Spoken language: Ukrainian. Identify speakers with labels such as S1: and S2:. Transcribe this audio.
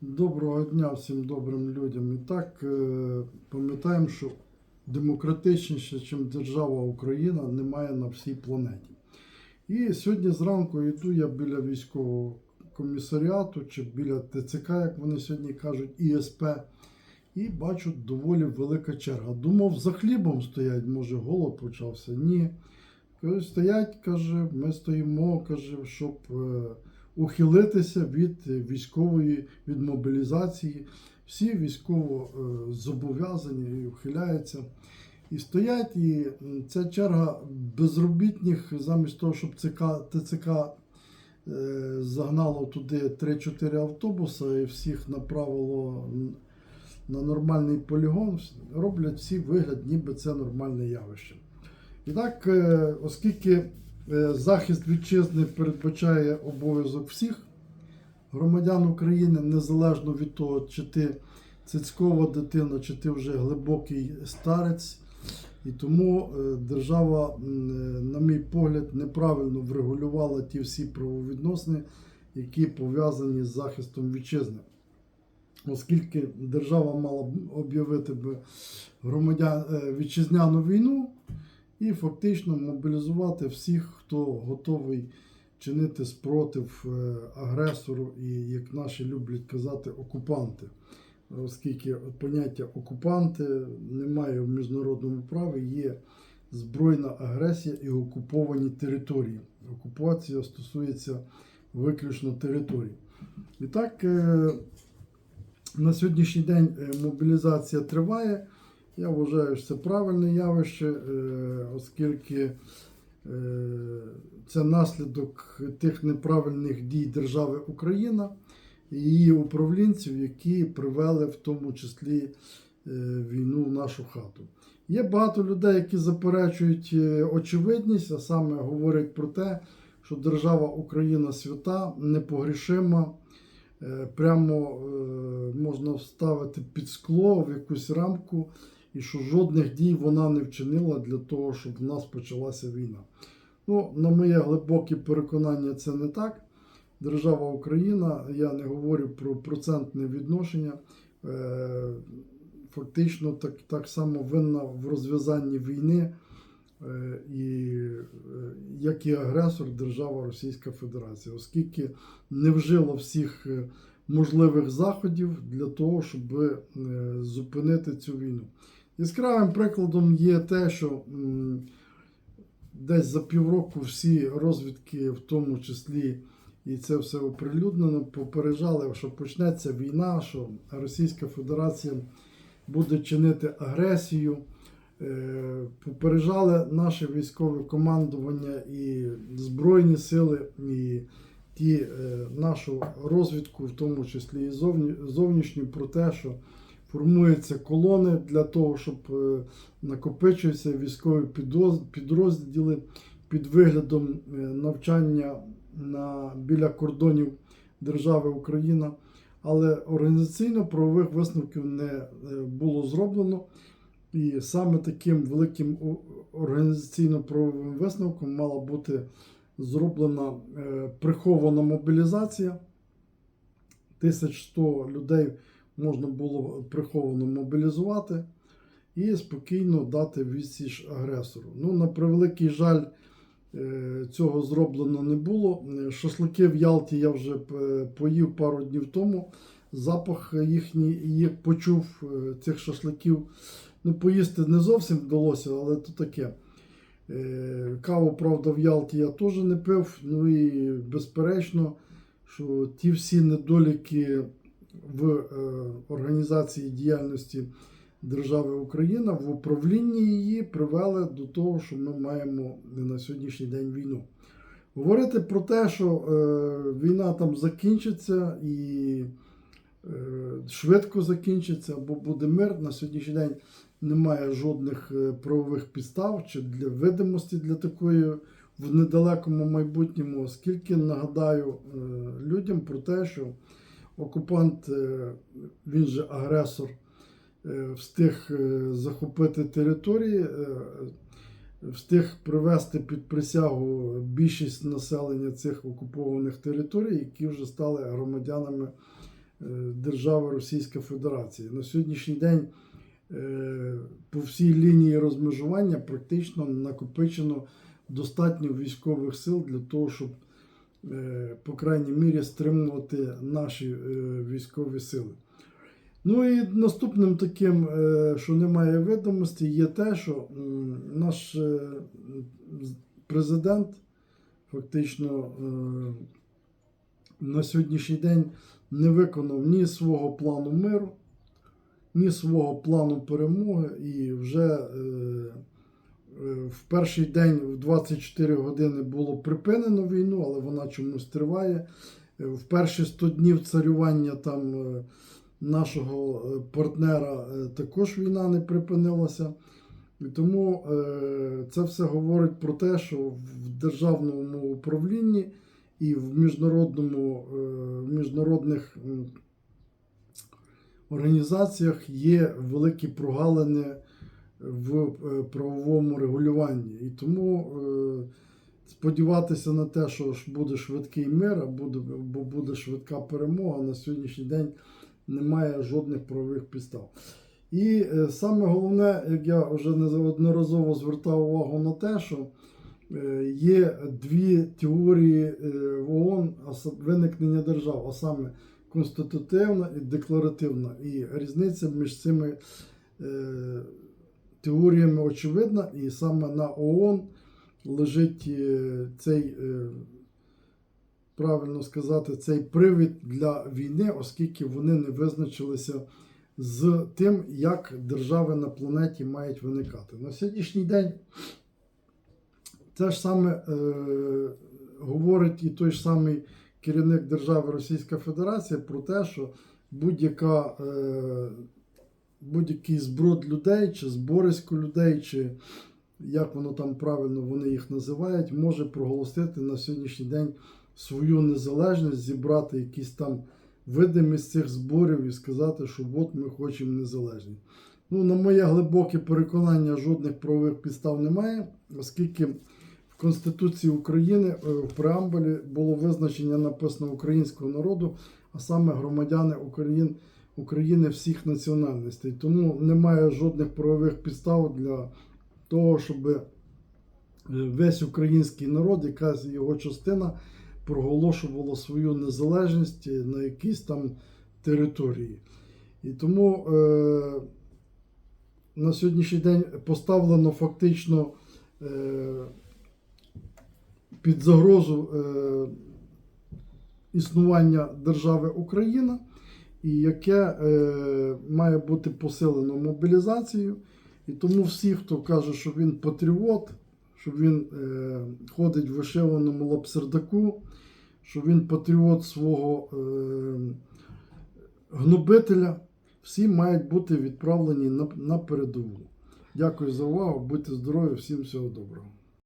S1: Доброго дня всім добрим людям. І так е, пам'ятаємо, що демократичніше, ніж держава Україна, немає на всій планеті. І сьогодні зранку йду я біля військового комісаріату чи біля ТЦК, як вони сьогодні кажуть, ІСП, і бачу доволі велика черга. Думав, за хлібом стоять, може, голод почався. Ні. Стоять, каже, ми стоїмо, каже, щоб е, ухилитися від військової від мобілізації. Всі військово е, зобов'язані і ухиляються. І стоять, і ця черга безробітних, замість того, щоб ЦК, ТЦК е, загнало туди 3-4 автобуси і всіх направило на нормальний полігон, роблять всі вигляд, ніби це нормальне явище. І так, е, оскільки захист вітчизни передбачає обов'язок всіх громадян України, незалежно від того, чи ти цицькова дитина, чи ти вже глибокий старець. І тому е, держава, е, на мій погляд, неправильно врегулювала ті всі правовідносини, які пов'язані з захистом вітчизни. Оскільки держава мала б об'явити е, вітчизняну війну і фактично мобілізувати всіх, хто готовий чинити спротив е, агресору і, як наші люблять казати, окупанти. Оскільки поняття окупанти немає в міжнародному праві, є збройна агресія і окуповані території. Окупація стосується виключно територій. І так, е, на сьогоднішній день е, мобілізація триває. Я вважаю, що це правильне явище, е, оскільки е, це наслідок тих неправильних дій держави Україна і її управлінців, які привели в тому числі е, війну в нашу хату. Є багато людей, які заперечують очевидність, а саме говорять про те, що держава Україна свята, непогрішима. Прямо можна вставити під скло в якусь рамку, і що жодних дій вона не вчинила для того, щоб в нас почалася війна. Ну, на моє глибоке переконання, це не так. Держава Україна, я не говорю про процентне відношення, е, фактично так, так само винна в розв'язанні війни, е, і, е, як і агресор держава Російська Федерація, оскільки не вжила всіх можливих заходів для того, щоб зупинити цю війну. Яскравим прикладом є те, що десь за півроку всі розвідки, в тому числі і це все оприлюднено, попереджали, що почнеться війна, що Російська Федерація буде чинити агресію. Е, Попереджали наше військове командування і Збройні сили, і ті, е, нашу розвідку, в тому числі і зовні, зовнішню, про те, що формуються колони для того, щоб е, накопичувалися військові підрозділи під виглядом е, навчання на, біля кордонів держави Україна. Але організаційно-правових висновків не е, було зроблено. І саме таким великим організаційно-правовим висновком мала бути зроблена прихована мобілізація. 1100 людей можна було приховано мобілізувати і спокійно дати відсіч агресору. Ну, на превеликий жаль, е, цього зроблено не було. Шашлики в Ялті я вже е, поїв пару днів тому. Запах їхній їх почув е, цих шашликів. Ну, поїсти не зовсім вдалося, але то таке. Каву, правда, в Ялті я теж не пив. Ну і безперечно, що ті всі недоліки в е, організації діяльності держави Україна в управлінні її привели до того, що ми маємо на сьогоднішній день війну. Говорити про те, що е, війна там закінчиться і е, швидко закінчиться або буде мир на сьогоднішній день немає жодних правових підстав чи для видимості для такої в недалекому майбутньому, оскільки нагадаю людям про те, що окупант, е, він же агресор, е, встиг е, захопити території, встиг привести під присягу більшість населення цих окупованих територій, які вже стали громадянами держави Російська Федерація. На сьогоднішній день по всій лінії розмежування практично накопичено достатньо військових сил для того, щоб, по крайній мірі, стримувати наші е, військові сили. Ну і наступним таким, е, що немає відомості, є те, що наш е, президент фактично е, на сьогоднішній день не виконав ні свого плану миру, ні свого плану перемоги, і вже е, е, в перший день в 24 години було припинено війну, але вона чомусь триває. Е, В перші 100 днів царювання там е, нашого е, партнера е, також війна не припинилася. І тому е, це все говорить про те, що в державному управлінні і в міжнародному, е, в міжнародних організаціях є великі прогалини в е, правовому регулюванні. І тому е, сподіватися на те, що буде швидкий мир, або буде швидка перемога, на сьогоднішній день немає жодних правових підстав. І е, саме головне, як я вже неодноразово звертав увагу на те, що є дві теорії в ООН виникнення держав, а саме конститутивна і декларативна. І різниця між цими теоріями очевидна, і саме на ООН лежить е, цей, е, правильно сказати, цей привід для війни, оскільки вони не визначилися з тим, як держави на планеті мають виникати. На сьогоднішній день це ж саме е, говорить і той ж самий керівник держави Російська Федерація про те, що будь-яка е, будь-який зброд людей, чи зборисько людей, чи як воно там правильно вони їх називають, може проголосити на сьогоднішній день свою незалежність, зібрати якісь там видимість цих зборів і сказати, що от ми хочемо незалежність. Ну, на моє глибоке переконання, жодних правових підстав немає, оскільки в Конституції України е, в преамбулі було визначення написано українського народу, а саме громадяни України, України всіх національностей. Тому немає жодних правових підстав для того, щоб е, весь український народ, якась його частина, проголошувала свою незалежність на якійсь там території. І тому е, на сьогоднішній день поставлено фактично е, під загрозу е, існування держави Україна, і яке е, має бути посилено мобілізацією. І тому всі, хто каже, що він патріот, що він е, ходить в вишиваному лапсердаку, що він патріот свого е, гнобителя, всі мають бути відправлені на, на передову. Дякую за увагу, будьте здорові, всім всього доброго.